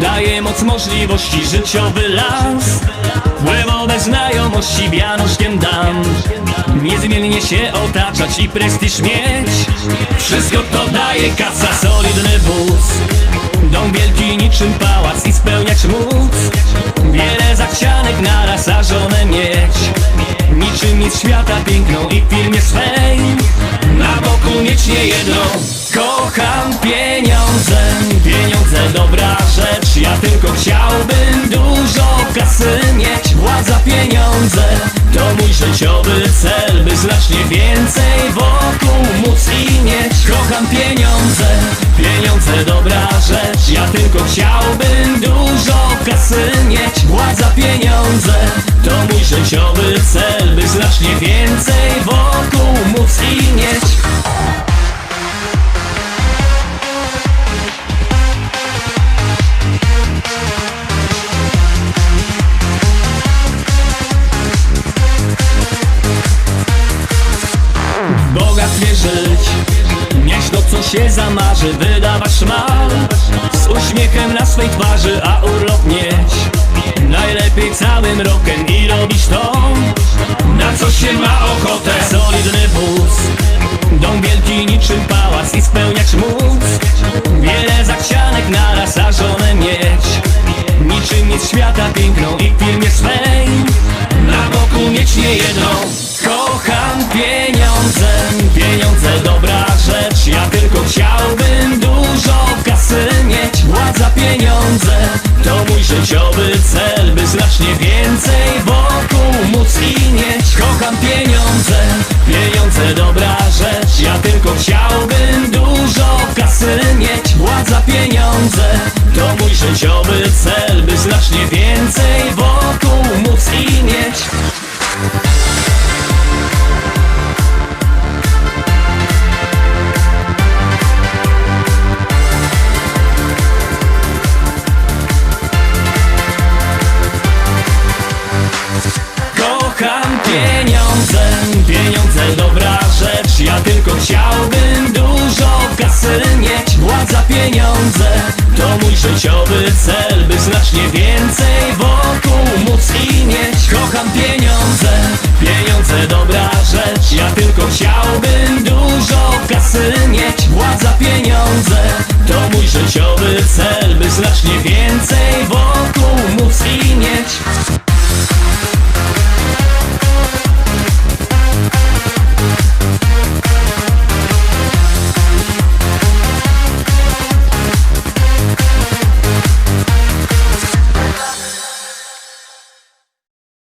Daje moc możliwości, życiowy las. Wpływowe znajomości wianoszkiem dam. Niezmiennie się otaczać i prestiż mieć. Wszystko to daje kasa, solidny wóz. Dom wielki niczym pałac i spełniać móc. Wiele zachcianek naraz, a żonę mieć. Niczym nic świata piękną i firmie swej. Na boku mieć nie jedno Kocham pieniądze, tylko chciałbym dużo kasy mieć Władza pieniądze. To mój życiowy cel By znacznie więcej wokół móc i mieć. Kocham pieniądze, pieniądze dobra rzecz. Ja tylko chciałbym dużo kasy mieć Władza pieniądze. To mój życiowy cel By znacznie więcej wokół móc się zamarzy, wydawać szmal. Z uśmiechem na swej twarzy, a urlop mieć Najlepiej całym rokiem i robić to Na co się ma ochotę. Solidny wóz Dom wielki niczym pałac i spełniać móc. Wiele zachcianek naraz, a żonę mieć. Niczym nic świata piękną i w filmie swej. Na boku mieć nie jedną życiowy cel By znacznie więcej wokół móc i mieć. Kocham pieniądze, pieniądze dobra rzecz. Ja tylko chciałbym dużo kasy mieć. Władza pieniądze to mój życiowy cel By znacznie więcej Władza pieniądze. To mój życiowy cel By znacznie więcej wokół móc